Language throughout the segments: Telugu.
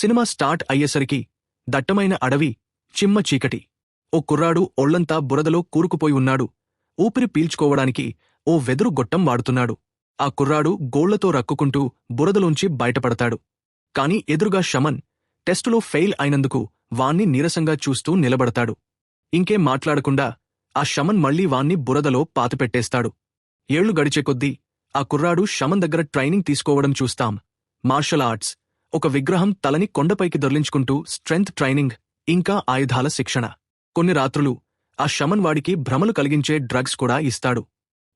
సినిమా స్టార్ట్ అయ్యేసరికి దట్టమైన అడవి చిమ్మ చీకటి. ఓ కుర్రాడు ఒళ్ళంతా బురదలో కూరుకుపోయి ఉన్నాడు. ఊపిరి పీల్చుకోవడానికి ఓ వెదురు గొట్టం వాడుతున్నాడు. ఆ కుర్రాడు గోళ్ళతో రక్కుకుంటూ బురదలోంచి బయటపడతాడు. కాని ఎదురుగా షమన్ టెస్టులో ఫెయిల్ అయినందుకు వాణ్ణి నీరసంగా చూస్తూ నిలబడతాడు. ఇంకేం మాట్లాడకుండా ఆ షమన్ మళ్ళీ వాణ్ణి బురదలో పాతపెట్టేస్తాడు. ఏళ్ళు గడిచే కొద్దీ ఆ కుర్రాడు షమన్ దగ్గర ట్రైనింగ్ తీసుకోవడం చూస్తాం. మార్షల్ ఆర్ట్స్ ఒక విగ్రహం తలని కొండపైకి దొర్లించుకుంటూ స్ట్రెంగ్త్ ట్రైనింగ్ ఇంకా ఆయుధాల శిక్షణ. కొన్ని రాత్రులు ఆ షమన్ వాడికి భ్రమలు కలిగించే డ్రగ్స్ కూడా ఇస్తాడు.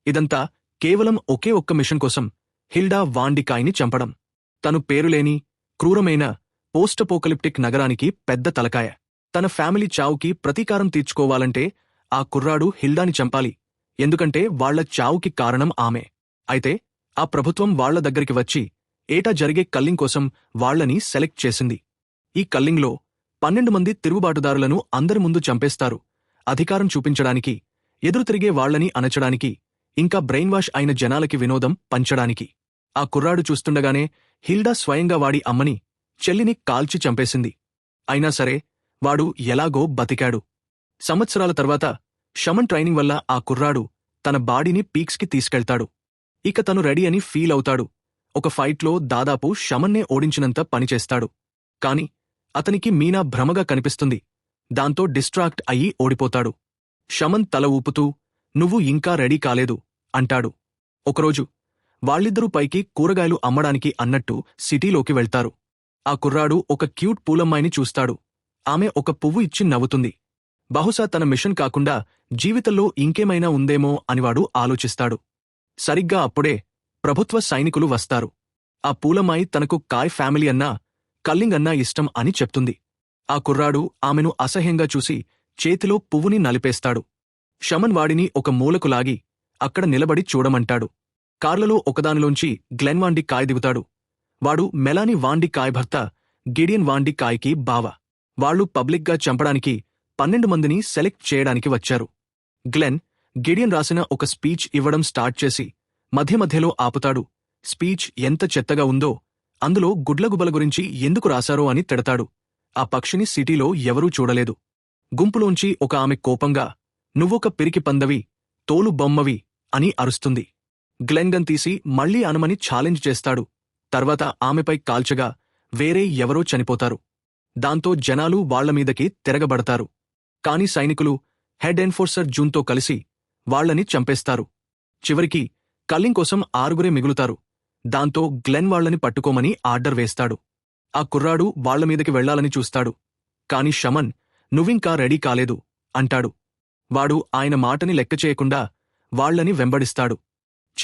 ఇదంతా కేవలం ఒకే ఒక్క మిషన్ కోసం హిల్డా వాండికాయ్ని చంపడం. తను పేరులేని క్రూరమైన పోస్టపోకలిప్టిక్ నగరానికి పెద్ద తలకాయ. తన ఫ్యామిలీ చావుకి ప్రతీకారం తీర్చుకోవాలంటే ఆ కుర్రాడు హిల్డాని చంపాలి. ఎందుకంటే వాళ్ళ చావుకి కారణం ఆమె. అయితే ఆ ప్రభుత్వం వాళ్ళ దగ్గరికి వచ్చి ఏటా జరిగే కల్లింగ్ కోసం వాళ్ళని సెలెక్ట్ చేసింది. ఈ కల్లింగ్లో పన్నెండు మంది తిరుగుబాటుదారులను అందరి ముందు చంపేస్తారు. అధికారం చూపించడానికి ఎదురు తిరిగే వాళ్ళని అనచడానికి ఇంకా బ్రెయిన్ వాష్ అయిన జనాలకి వినోదం పంచడానికి. ఆ కుర్రాడు చూస్తుండగానే హిల్డా స్వయంగా వాడి అమ్మని చెల్లిని కాల్చి చంపేసింది. అయినా సరే వాడు ఎలాగో బతికాడు. సంవత్సరాల తర్వాత షమన్ ట్రైనింగ్ వల్ల ఆ కుర్రాడు తన బాడీని పీక్స్కి తీసుకెళ్తాడు. ఇక తను రెడీ అని ఫీల్ అవుతాడు. ఒక ఫైట్లో దాదాపు శమన్నే ఓడించినంత పనిచేస్తాడు కాని అతనికి మీనా భ్రమగా కనిపిస్తుంది. దాంతో డిస్ట్రాక్ట్ అయ్యి ఓడిపోతాడు. శమన్ తల ఊపుతూ నువ్వు ఇంకా రెడీ కాలేదు అంటాడు. ఒకరోజు వాళ్ళిద్దరూ పైకి కూరగాయలు అమ్మడానికి అన్నట్టు సిటీలోకి వెళ్తారు. ఆ కుర్రాడు ఒక క్యూట్ పూలమ్మాయిని చూస్తాడు. ఆమె ఒక పువ్వు ఇచ్చి నవ్వుతుంది. బహుశా తన మిషన్ కాకుండా జీవితంలో ఇంకేమైనా ఉందేమో అనివాడు ఆలోచిస్తాడు. సరిగ్గా అప్పుడే ప్రభుత్వ సైనికులు వస్తారు. ఆ పూలమ్మాయి తనకు కాయ్ ఫ్యామిలీ అన్నా కల్లింగ్ అన్నా ఇష్టం అని చెప్తుంది. ఆ కుర్రాడు ఆమెను అసహ్యంగా చూసి చేతిలో పువ్వుని నలిపేస్తాడు. షమన్ వాడిని ఒక మూలకు లాగి అక్కడ నిలబడి చూడమంటాడు. కార్లలో ఒకదానిలోంచి గ్లెన్ వాండి కాయ్ దిగుతాడు. వాడు మెలాని వాండి కాయ్ భర్త గిడియన్ వాండి కాయ్కి బావ. వాళ్ళు పబ్లిక్గా చంపడానికి పన్నెండు మందిని సెలెక్ట్ చేయడానికి వచ్చారు. గ్లెన్ గిడియన్ రాసిన ఒక స్పీచ్ ఇవ్వడం స్టార్ట్ చేసి మధ్య మధ్యలో ఆపుతాడు. స్పీచ్ ఎంత చెత్తగా ఉందో అందులో గుడ్లగుబల గురించి ఎందుకు రాశారో అని తిడతాడు. ఆ పక్షిని సిటీలో ఎవరూ చూడలేదు. గుంపులోంచి ఒక ఆమె కోపంగా నువ్వొక పిరికి పందవి తోలు బొమ్మవి అని అరుస్తుంది. గ్లెంగన్ తీసి మళ్ళీ అనుమని ఛాలెంజ్ చేస్తాడు. తర్వాత ఆమెపై కాల్చగా వేరే ఎవరో చనిపోతారు. దాంతో జనాలు వాళ్ళమీదకి తిరగబడతారు. కాని సైనికులు హెడ్ ఎన్ఫోర్సర్ జూన్తో కలిసి వాళ్ళని చంపేస్తారు. చివరికి కల్లింగ్ కోసం ఆరుగురే మిగులుతారు. దాంతో గ్లెన్ వాళ్ళని పట్టుకోమని ఆర్డర్ వేస్తాడు. ఆ కుర్రాడు వాళ్ళమీదకి వెళ్ళాలని చూస్తాడు. కాని షమన్ నువ్వింకా రెడీ కాలేదు అంటాడు. వాడు ఆయన మాటని లెక్క చేయకుండా వాళ్ళని వెంబడిస్తాడు.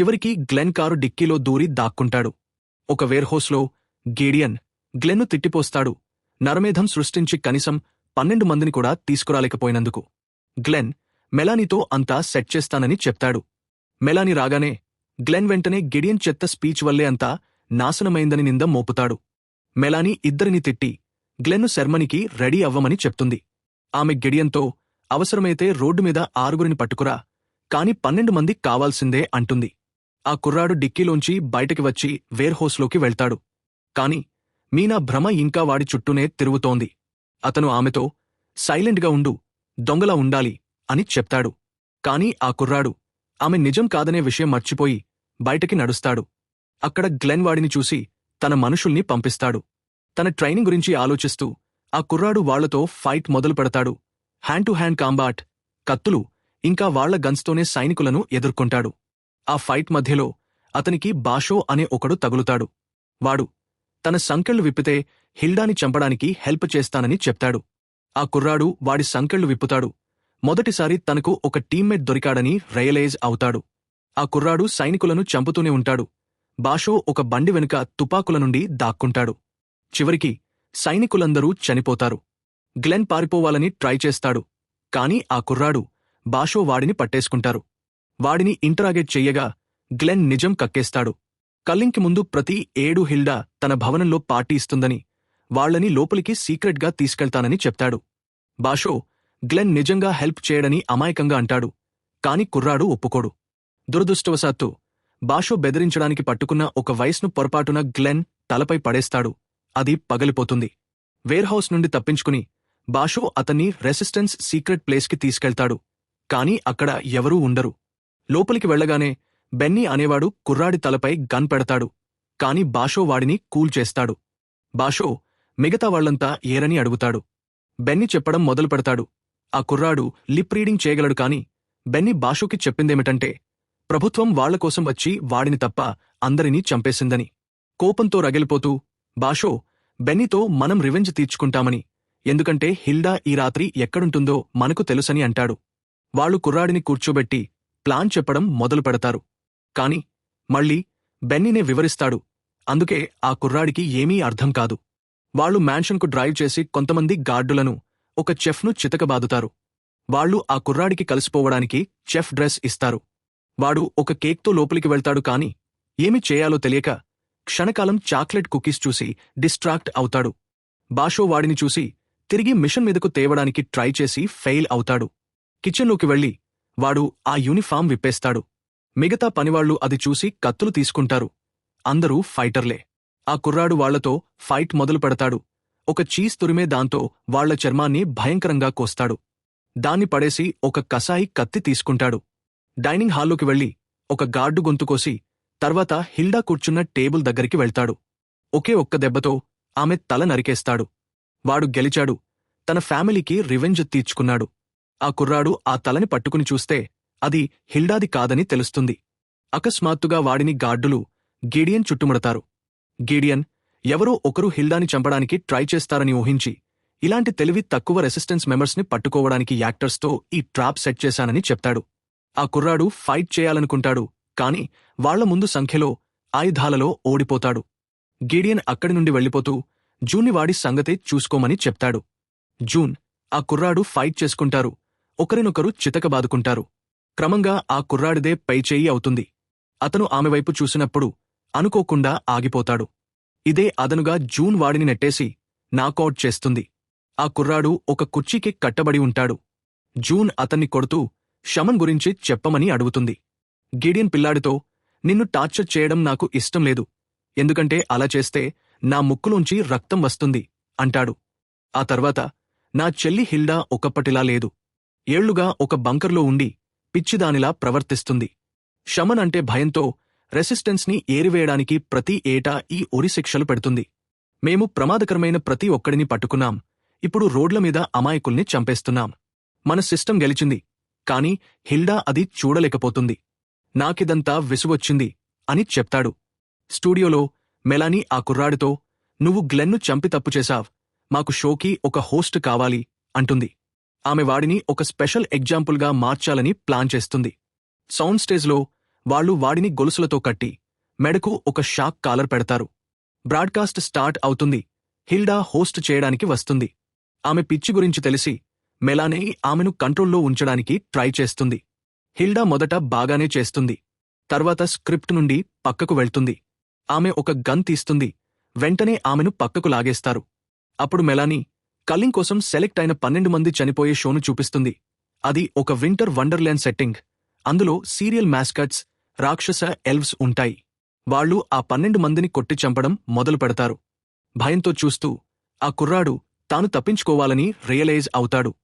చివరికి గ్లెన్ కారు డిక్కీలో దూరి దాక్కుంటాడు. ఒక వేర్హౌస్లో గేడియన్ గ్లెన్ను తిట్టిపోస్తాడు. నరమేధం సృష్టించి కనీసం పన్నెండు మందిని కూడా తీసుకురాలేకపోయినందుకు. గ్లెన్ మెలానీతో అంతా సెట్ చేస్తానని చెప్తాడు. మెలాని రాగానే గ్లెన్ వెంటనే గిడియన్ చెత్త స్పీచ్ వల్లే అంతా నాశనమైందని నింద మోపుతాడు. మెలాని ఇద్దరిని తిట్టి గ్లెన్ను శర్మనికి రెడీ అవ్వమని చెప్తుంది. ఆమె గిడియన్తో అవసరమైతే రోడ్డు మీద ఆరుగురిని పట్టుకురా కాని పన్నెండు మంది కావాల్సిందే అంటుంది. ఆ కుర్రాడు డిక్కీలోంచి బయటకి వచ్చి వేర్హౌస్లోకి వెళ్తాడు. కాని మీనా భ్రమ ఇంకా వాడి చుట్టూనే తిరుగుతోంది. అతను ఆమెతో సైలెంట్గా ఉండు దొంగలా ఉండాలి అని చెప్తాడు. కాని ఆ కుర్రాడు ఆమె నిజం కాదనే విషయం మర్చిపోయి బయటకి నడుస్తాడు. అక్కడ గ్లెన్ వాడిని చూసి తన మనుషుల్ని పంపిస్తాడు. తన ట్రైనింగ్ గురించి ఆలోచిస్తూ ఆ కుర్రాడు వాళ్ళతో ఫైట్ మొదలు పెడతాడు. హ్యాండ్ టు హ్యాండ్ కాంబాట్ కత్తులు ఇంకా వాళ్ళ గన్స్తోనే సైనికులను ఎదుర్కొంటాడు. ఆ ఫైట్ మధ్యలో అతనికి బాషో అనే ఒకడు తగులుతాడు. వాడు తన సంకెళ్ళు విప్పితే హిల్డాని చంపడానికి హెల్ప్ చేస్తానని చెప్తాడు. ఆ కుర్రాడు వాడి సంకెళ్ళు విప్పుతాడు. మొదటిసారి తనకు ఒక టీమ్మేట్ దొరికాడని రియలైజ్ అవుతాడు. ఆ కుర్రాడు సైనికులను చంపుతూనే ఉంటాడు. బాషో ఒక బండి వెనుక తుపాకుల నుండి దాక్కుంటాడు. చివరికి సైనికులందరూ చనిపోతారు. గ్లెన్ పారిపోవాలని ట్రై చేస్తాడు. కాని ఆ కుర్రాడు బాషో వాడిని పట్టేసుకుంటారు. వాడిని ఇంటరాగేట్ చెయ్యగా గ్లెన్ నిజం కక్కేస్తాడు. కల్లింకి ముందు ప్రతి ఏడు హిల్డా తన భవనంలో పార్టీ ఇస్తుందని వాళ్ళని లోపలికి సీక్రెట్గా తీసుకెళ్తానని చెప్తాడు. బాషో గ్లెన్ నిజంగా హెల్ప్ చేయడని అమాయకంగా అంటాడు. కాని కుర్రాడు ఒప్పుకోడు. దురదృష్టవశాత్తు బాషో బెదిరించడానికి పట్టుకున్న ఒక వయస్సును పొరపాటున గ్లెన్ తలపై పడేస్తాడు. అది పగలిపోతుంది. వేర్హౌస్ నుండి తప్పించుకుని బాషో అతన్ని రెసిస్టెన్స్ సీక్రెట్ ప్లేస్కి తీసుకెళ్తాడు. కాని అక్కడ ఎవరూ ఉండరు. లోపలికి వెళ్ళగానే బెన్నీ అనేవాడు కుర్రాడి తలపై గన్ పెడతాడు. కాని బాషో వాడిని కూల్ చేస్తాడు. బాషో మిగతా వాళ్ళంతా ఏరని అడుగుతాడు. బెన్ని చెప్పడం మొదలు పెడతాడు ఆ కుర్రాడు లిప్ రీడింగ్ చేయగలడు కాని బెన్ని బాషోకి చెప్పిందేమిటంటే ప్రభుత్వం వాళ్ళకోసం వచ్చి వాడిని తప్ప అందరినీ చంపేసిందని. కోపంతో రగిలిపోతూ బాషో బెన్నీతో మనం రివెంజ్ తీర్చుకుంటామని. ఎందుకంటే హిల్డా ఈ రాత్రి ఎక్కడుంటుందో మనకు తెలుసని అంటాడు. వాళ్ళు కుర్రాడిని కూర్చోబెట్టి ప్లాన్ చెప్పడం మొదలు పెడతారు. కాని మళ్ళీ బెన్నీనే వివరిస్తాడు. అందుకే ఆ కుర్రాడికి ఏమీ అర్థం కాదు. వాళ్ళు మ్యాన్షన్కు డ్రైవ్ చేసి కొంతమంది గార్డులను ఒక చెఫ్ను చితకబాదుతారు. వాళ్ళు ఆ కుర్రాడికి కలిసిపోవడానికి చెఫ్ డ్రెస్ ఇస్తారు. వాడు ఒక కేక్తో లోపలికి వెళ్తాడు కాని ఏమి చేయాలో తెలియక క్షణకాలం చాక్లెట్ కుకీస్ చూసి డిస్ట్రాక్ట్ అవుతాడు. బాషో వాడిని చూసి తిరిగి మిషన్ మీదకు తేవడానికి ట్రై చేసి ఫెయిల్ అవుతాడు. కిచెన్లోకి వెళ్ళి వాడు ఆ యూనిఫామ్ విప్పేస్తాడు. మిగతా పనివాళ్ళు అది చూసి కత్తులు తీసుకుంటారు. అందరూ ఫైటర్లే. ఆ కుర్రాడు వాళ్ళతో ఫైట్ మొదలు పెడతాడు. ఒక చీజ్ తురిమే దాంతో వాళ్ళ చర్మాన్ని భయంకరంగా కోస్తాడు. దాన్ని పడేసి ఒక కసాయి కత్తి తీసుకుంటాడు. డైనింగ్ హాల్లోకి వెళ్ళి ఒక గార్డు గొంతుకోసి తర్వాత హిల్డా కూర్చున్న టేబుల్ దగ్గరికి వెళ్తాడు. ఒకే ఒక్క దెబ్బతో ఆమె తల నరికేస్తాడు. వాడు గెలిచాడు. తన ఫ్యామిలీకి రివెంజ్ తీర్చుకున్నాడు. ఆ కుర్రాడు ఆ తలని పట్టుకుని చూస్తే అది హిల్డాది కాదని తెలుస్తుంది. అకస్మాత్తుగా వాడిని గార్డులు గిడియన్ చుట్టుముడతారు. గిడియన్ ఎవరో ఒకరు హిల్డాని చంపడానికి ట్రై చేస్తారని ఊహించి ఇలాంటి తెలివి తక్కువ రెసిస్టెన్స్ మెంబర్స్ని పట్టుకోవడానికి యాక్టర్స్తో ఈ ట్రాప్ సెట్ చేశానని చెప్తాడు. ఆ కుర్రాడు ఫైట్ చేయాలనుకుంటాడు కాని వాళ్ళ ముందు సంఖ్యలో ఆయుధాలలో ఓడిపోతాడు. గిడియన్ అక్కడి నుండి వెళ్ళిపోతూ జూన్ని వాడి సంగతే చూసుకోమని చెప్తాడు. జూన్ ఆ కుర్రాడు ఫైట్ చేసుకుంటారు. ఒకరినొకరు చితకబాదుకుంటారు క్రమంగా ఆ కుర్రాడిదే పైచేయి అవుతుంది. అతను ఆమె వైపు చూసినప్పుడు అనుకోకుండా ఆగిపోతాడు. ఇదే అదనుగా జూన్ వాడిని నెట్టేసి నాకౌట్ చేస్తుంది. ఆ కుర్రాడు ఒక కుర్చీకి కట్టబడి ఉంటాడు. జూన్ అతన్ని కొడుతూ షమన్ గురించి చెప్పమని అడుగుతుంది. గిడియన్ పిల్లాడితో నిన్ను టార్చర్ చేయడం నాకు ఇష్టం లేదు. ఎందుకంటే అలా చేస్తే నా ముక్కులోంచి రక్తం వస్తుంది అంటాడు. ఆ తర్వాత నా చెల్లి హిల్డా ఒకప్పటిలా లేదు. ఏళ్ళుగా ఒక బంకర్లో ఉండి పిచ్చిదానిలా ప్రవర్తిస్తుంది షమన్ అంటే భయంతో రెసిస్టెన్స్ని ఏరివేయడానికి ప్రతి ఏటా ఈ ఉరిశిక్షలు పెడుతుంది. మేము ప్రమాదకరమైన ప్రతి ఒక్కడిని పట్టుకున్నాం. ఇప్పుడు రోడ్ల మీద అమాయకుల్ని చంపేస్తున్నాం. మన సిస్టమ్ గెలిచింది. కాని హిల్డా అది చూడలేకపోతుంది. నాకిదంతా విసువొచ్చింది అని చెప్తాడు. స్టూడియోలో మెలానీ ఆ కుర్రాడితో నువ్వు గ్లెన్ను చంపి తప్పు చేశావ్. మాకు షోకి ఒక హోస్ట్ కావాలి అంటుంది. ఆమె వాడిని ఒక స్పెషల్ ఎగ్జాంపుల్గా మార్చాలని ప్లాన్ చేస్తుంది. సౌండ్ స్టేజ్లో వాళ్ళు వాడిని గొలుసులతో కట్టి మెడకు ఒక షాక్ కాలర్ పెడతారు. బ్రాడ్కాస్ట్ స్టార్ట్ అవుతుంది. హిల్డా హోస్ట్ చేయడానికి వస్తుంది. ఆమె పిచ్చి గురించి తెలిసి మెలానే ఆమెను కంట్రోల్లో ఉంచడానికి ట్రై చేస్తుంది. హిల్డా మొదట బాగానే చేస్తుంది. తర్వాత స్క్రిప్ట్ నుండి పక్కకు వెళ్తుంది. ఆమె ఒక గన్ తీస్తుంది. వెంటనే ఆమెను పక్కకు లాగేస్తారు. అప్పుడు మెలానీ కల్లింగ్ కోసం సెలెక్ట్ అయిన పన్నెండు మంది చనిపోయే షోను చూపిస్తుంది. అది ఒక వింటర్ వండర్ల్యాండ్ సెట్టింగ్. అందులో సీరియల్ మ్యాస్కట్స్ రాక్షస ఎల్వ్స్ ఉంటాయి. వాళ్ళు ఆ పన్నెండు మందిని కొట్టి చంపడం మొదలు పెడతారు. భయంతో చూస్తూ ఆ కుర్రాడు తాను తప్పించుకోవాలని రియలైజ్ అవుతాడు.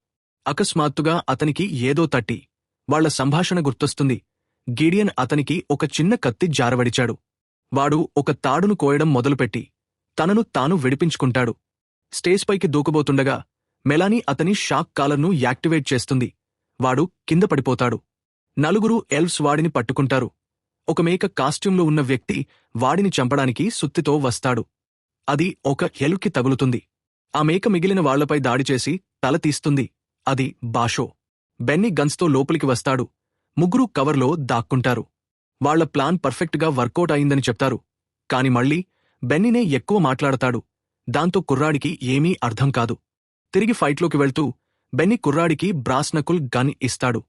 అకస్మాత్తుగా అతనికి ఏదో తట్టి వాళ్ళ సంభాషణ గుర్తొస్తుంది. గిడియన్ అతనికి ఒక చిన్న కత్తి జారవడిచాడు. వాడు ఒక తాడును కోయడం మొదలుపెట్టి తనను తాను విడిపించుకుంటాడు. స్టేజ్ పైకి దూకబోతుండగా మెలానీ అతని షాక్ కాలర్ను యాక్టివేట్ చేస్తుంది. వాడు కింద పడిపోతాడు. నలుగురు ఎల్ఫ్స్ వాడిని పట్టుకుంటారు. ఒక మేక కాస్ట్యూమ్లో ఉన్న వ్యక్తి వాడిని చంపడానికి సుత్తితో వస్తాడు. అది ఒక ఎలుకి తగులుతుంది. ఆ మేక మిగిలిన వాళ్ళపై దాడి చేసి తల తీస్తుంది. అది బాషో. బెన్నీ గన్స్తో లోపలికి వస్తాడు. ముగ్గురు కవర్లో దాక్కుంటారు. వాళ్ళ ప్లాన్ పర్ఫెక్ట్గా వర్కౌట్ అయిందని చెప్తారు. కాని మళ్ళీ బెన్నీనే ఎక్కువ మాట్లాడతాడు. దాంతో కుర్రాడికి ఏమీ అర్థం కాదు. తిరిగి ఫైట్లోకి వెళ్తూ బెన్నీ కుర్రాడికి బ్రాస్నకుల్ గన్ ఇస్తాడు.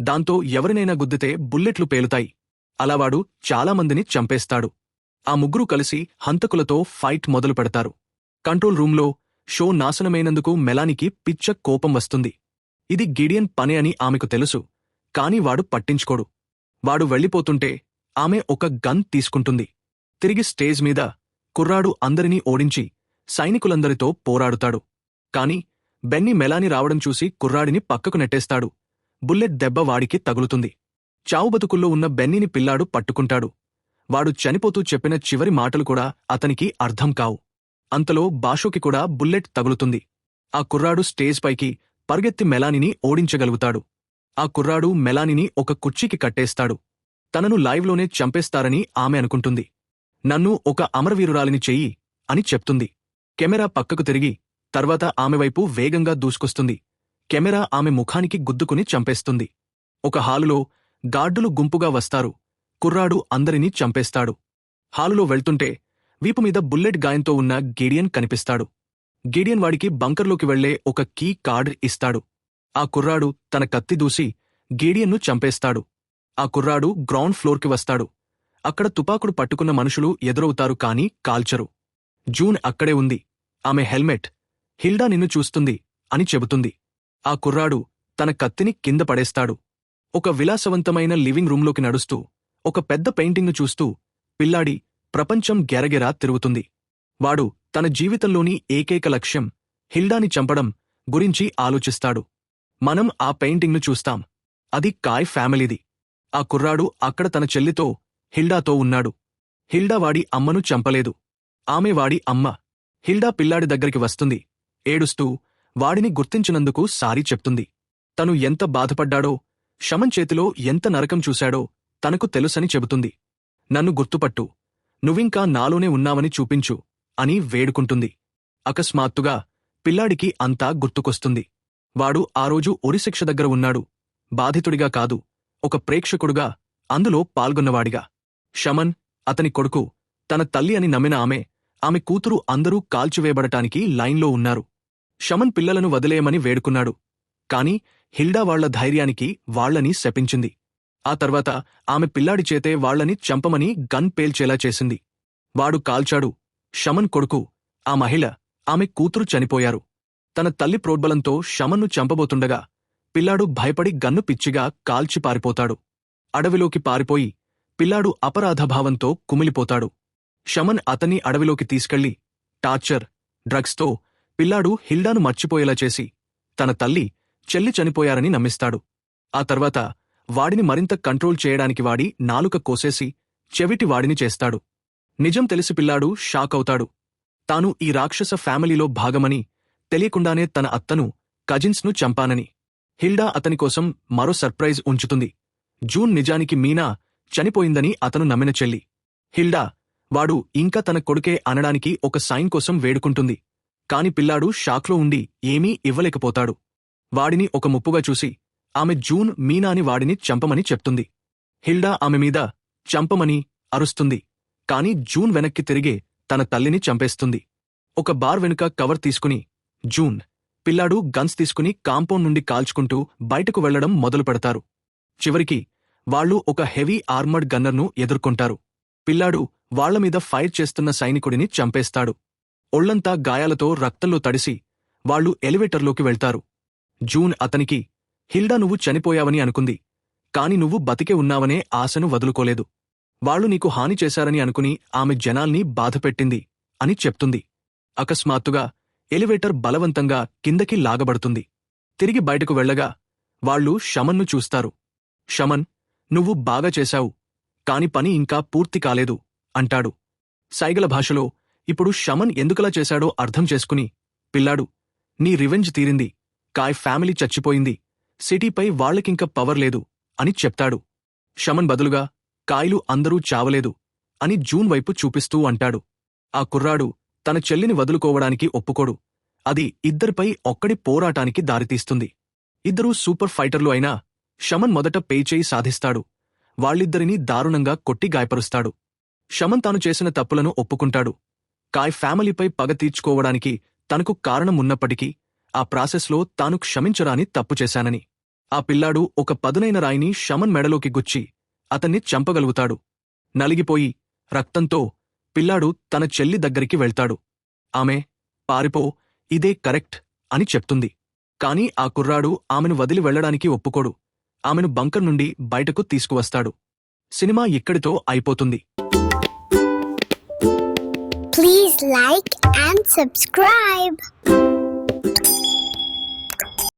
దాంతో ఎవరినైనా గుద్దితే బుల్లెట్లు పేలుతాయి. అలావాడు చాలామందిని చంపేస్తాడు. ఆ ముగ్గురు కలిసి హంతకులతో ఫైట్ మొదలు పెడతారు కంట్రోల్ రూంలో షో నాశనమైనందుకు మెలానికి పిచ్చ కోపం వస్తుంది. ఇది గిడియన్ పని అని ఆమెకు తెలుసు కాని వాడు పట్టించుకోడు. వాడు వెళ్ళిపోతుంటే ఆమె ఒక గన్ తీసుకుంటుంది. తిరిగి స్టేజ్ మీద కుర్రాడు అందరినీ ఓడించి సైనికులందరితో పోరాడుతాడు. కాని బెన్నీ మెలాని రావడం చూసి కుర్రాడిని పక్కకు నెట్టేస్తాడు. బుల్లెట్ దెబ్బ వాడికి తగులుతుంది. చావు బతుకుల్లో ఉన్న బెన్నీని పిల్లాడు పట్టుకుంటాడు. వాడు చనిపోతూ చెప్పిన చివరి మాటలు కూడా అతనికి అర్థం కావు. అంతలో బాషోకి కూడా బుల్లెట్ తగులుతుంది. ఆ కుర్రాడు స్టేజ్ పైకి పరిగెత్తి మెలానిని ఓడించగలుగుతాడు. ఆ కుర్రాడు మెలానిని ఒక కుర్చీకి కట్టేస్తాడు. తనను లైవ్లోనే చంపేస్తారని ఆమె అనుకుంటుంది. నన్ను ఒక అమరవీరురాలిని చెయ్యి అని చెప్తుంది. కెమెరా పక్కకు తిరిగి తర్వాత ఆమె వైపు వేగంగా దూసుకొస్తుంది. కెమెరా ఆమె ముఖానికి గుద్దుకుని చంపేస్తుంది. ఒక హాలులో గార్డులు గుంపుగా వస్తారు. కుర్రాడు అందరినీ చంపేస్తాడు. హాలులో వెళ్తుంటే వీపుమీద బుల్లెట్ గాయంతో ఉన్న గిడియన్ కనిపిస్తాడు. గిడియన్ వాడికి బంకర్లోకి వెళ్ళే ఒక కీ కార్డ్ ఇస్తాడు. ఆ కుర్రాడు తన కత్తి దూసి గీడియన్ను చంపేస్తాడు. ఆ కుర్రాడు గ్రౌండ్ ఫ్లోర్కి వస్తాడు. అక్కడ తుపాకుడు పట్టుకున్న మనుషులు ఎదురవుతారు కాని కాల్చరు. జూన్ అక్కడే ఉంది. ఆమె హెల్మెట్. హిల్డా నిన్ను చూస్తుంది అని చెబుతుంది. ఆ కుర్రాడు తన కత్తిని కింద పడేస్తాడు. ఒక విలాసవంతమైన లివింగ్ రూంలోకి నడుస్తూ ఒక పెద్ద పెయింటింగ్ను చూస్తూ పిల్లాడి ప్రపంచం గెరగెరా తిరుగుతుంది. వాడు తన జీవితంలోని ఏకైక లక్ష్యం హిల్డాని చంపడం గురించి ఆలోచిస్తాడు. మనం ఆ పెయింటింగ్ను చూస్తాం. అది కాయ్ ఫ్యామిలీది. ఆ కుర్రాడు అక్కడ తన చెల్లితో హిల్డాతో ఉన్నాడు. హిల్డా వాడి అమ్మను చంపలేదు. ఆమె వాడి అమ్మ. హిల్డా పిల్లాడి దగ్గరికి వస్తుంది. ఏడుస్తూ వాడిని గుర్తించినందుకు సారీ చెప్తుంది. తను ఎంత బాధపడ్డాడో శమన్ చేతిలో ఎంత నరకం చూశాడో తనకు తెలుసని చెబుతుంది. నన్ను గుర్తుపట్టు. నువ్వింకా నాలోనే ఉన్నావని చూపించు అని వేడుకుంటుంది. అకస్మాత్తుగా పిల్లాడికి అంతా గుర్తుకొస్తుంది. వాడు ఆ రోజు ఉరిశిక్ష దగ్గర ఉన్నాడు. బాధితుడిగా కాదు ఒక ప్రేక్షకుడుగా అందులో పాల్గొన్నవాడిగా. షమన్ అతని కొడుకు తన తల్లి అని నమ్మిన ఆమె ఆమె కూతురు అందరూ కాల్చివేయబడటానికి లైన్లో ఉన్నారు. షమన్ పిల్లలను వదిలేయమని వేడుకున్నాడు. కాని హిల్డా వాళ్ళ ధైర్యానికి వాళ్ళని శపించింది. ఆ తర్వాత ఆమె పిల్లాడి చేతే వాళ్ళని చంపమని గన్ పేల్చేలా చేసింది. వాడు కాల్చాడు. షమన్ కొడుకు ఆ మహిళ ఆమె కూతురు చనిపోయారు. తన తల్లి ప్రోద్బలంతో షమన్ను చంపబోతుండగా పిల్లాడు భయపడి గన్ను పిచ్చిగా కాల్చి పారిపోతాడు. అడవిలోకి పారిపోయి పిల్లాడు అపరాధభావంతో కుమిలిపోతాడు. షమన్ అతన్ని అడవిలోకి తీసుకెళ్ళి టార్చర్ డ్రగ్స్తో పిల్లాడు హిల్డాను మర్చిపోయేలా చేసి తన తల్లి చెల్లి చనిపోయారని నమ్మిస్తాడు. ఆ తర్వాత వాడిని మరింత కంట్రోల్ చేయడానికి వాడి నాలుక కోసేసి చెవిటి వాడిని చేస్తాడు. నిజం తెలిసి పిల్లాడు షాక్ అవుతాడు. తాను ఈ రాక్షస ఫ్యామిలీలో భాగమని తెలియకుండానే తన అత్తను కజిన్స్ను చంపానని. హిల్డా అతని కోసం మరో సర్ప్రైజ్ ఉంచుతుంది. జూన్ నిజానికి మీనా చనిపోయిందని అతను నమ్మిన చెల్లి. హిల్డా వాడు ఇంకా తన కొడుకే అనడానికి ఒక సైన్ కోసం వేడుకుంటుంది. కాని పిల్లాడు షాక్లో ఉండి ఏమీ ఇవ్వలేకపోతాడు. వాడిని ఒక ముప్పుగా చూసి ఆమె జూన్ మీనాని వాడిని చంపమని చెప్తుంది. హిల్డా ఆమె మీద చంపమని అరుస్తుంది. కాని జూన్ వెనక్కి తిరిగే తన తల్లిని చంపేస్తుంది. ఒక బార్ వెనుక కవర్ తీసుకుని జూన్ పిల్లాడు గన్స్ తీసుకుని కాంపౌండ్ నుండి కాల్చుకుంటూ బయటకు వెళ్ళడం మొదలు పెడతారు. చివరికి వాళ్ళు ఒక హెవీ ఆర్మర్డ్ గన్నర్ను ఎదుర్కొంటారు. పిల్లాడు వాళ్ళమీద ఫైర్ చేస్తున్న సైనికుడిని చంపేస్తాడు. ఒళ్ళంతా గాయాలతో రక్తంలో తడిసి వాళ్ళు ఎలివేటర్లోకి వెళ్తారు. జూన్ అతనికి హిల్డా నువ్వు చనిపోయావని అనుకుంది. కాని నువ్వు బతికే ఉన్నావనే ఆశను వదులుకోలేదు. వాళ్ళు నీకు హాని చేశారని అనుకుని ఆమె జనాల్ని బాధపెట్టింది అని చెప్తుంది. అకస్మాత్తుగా ఎలివేటర్ బలవంతంగా కిందకి లాగబడుతుంది. తిరిగి బయటకు వెళ్ళగా వాళ్ళు షమన్ను చూస్తారు. షమన్ నువ్వు బాగా చేశావు. కాని పని ఇంకా పూర్తి కాలేదు అంటాడు. సైగల భాషలో ఇప్పుడు షమన్ ఎందుకలా చేశాడో అర్థం చేసుకుని పిల్లాడు నీ రివెంజ్ తీరింది. కాయ్ ఫ్యామిలీ చచ్చిపోయింది. సిటీపై వాళ్ళకింక పవర్ లేదు అని చెప్తాడు. షమన్ బదులుగా కాయలు అందరూ చావలేదు అని జూన్ వైపు చూపిస్తూ అంటాడు. ఆ కుర్రాడు తన చెల్లిని వదులుకోవడానికి ఒప్పుకోడు. అది ఇద్దరిపై ఒక్కడి పోరాటానికి దారితీస్తుంది. ఇద్దరూ సూపర్ ఫైటర్లు అయినా షమన్ మొదట పేచేయి సాధిస్తాడు. వాళ్ళిద్దరినీ దారుణంగా కొట్టి గాయపరుస్తాడు. షమన్ తాను చేసిన తప్పులను ఒప్పుకుంటాడు. కాయ్ ఫ్యామిలీపై పగ తీర్చుకోవడానికి తనకు కారణం ఉన్నప్పటికీ ఆ ప్రాసెస్లో తాను క్షమించరాని తప్పు చేశానని. ఆ పిల్లాడు ఒక పదునైన రాయిని షమన్ మెడలోకి గుచ్చి అతన్ని చంపగలుగుతాడు. నలిగిపోయి రక్తంతో పిల్లాడు తన చెల్లి దగ్గరికి వెళ్తాడు. ఆమె పారిపో ఇదే కరెక్ట్ అని చెప్తుంది. కాని ఆ కుర్రాడు ఆమెను వదిలి వెళ్ళడానికి ఒప్పుకోడు. ఆమెను బంకర్ నుండి బయటకు తీసుకువస్తాడు. సినిమా ఇక్కడితో అయిపోతుంది. Please like and subscribe.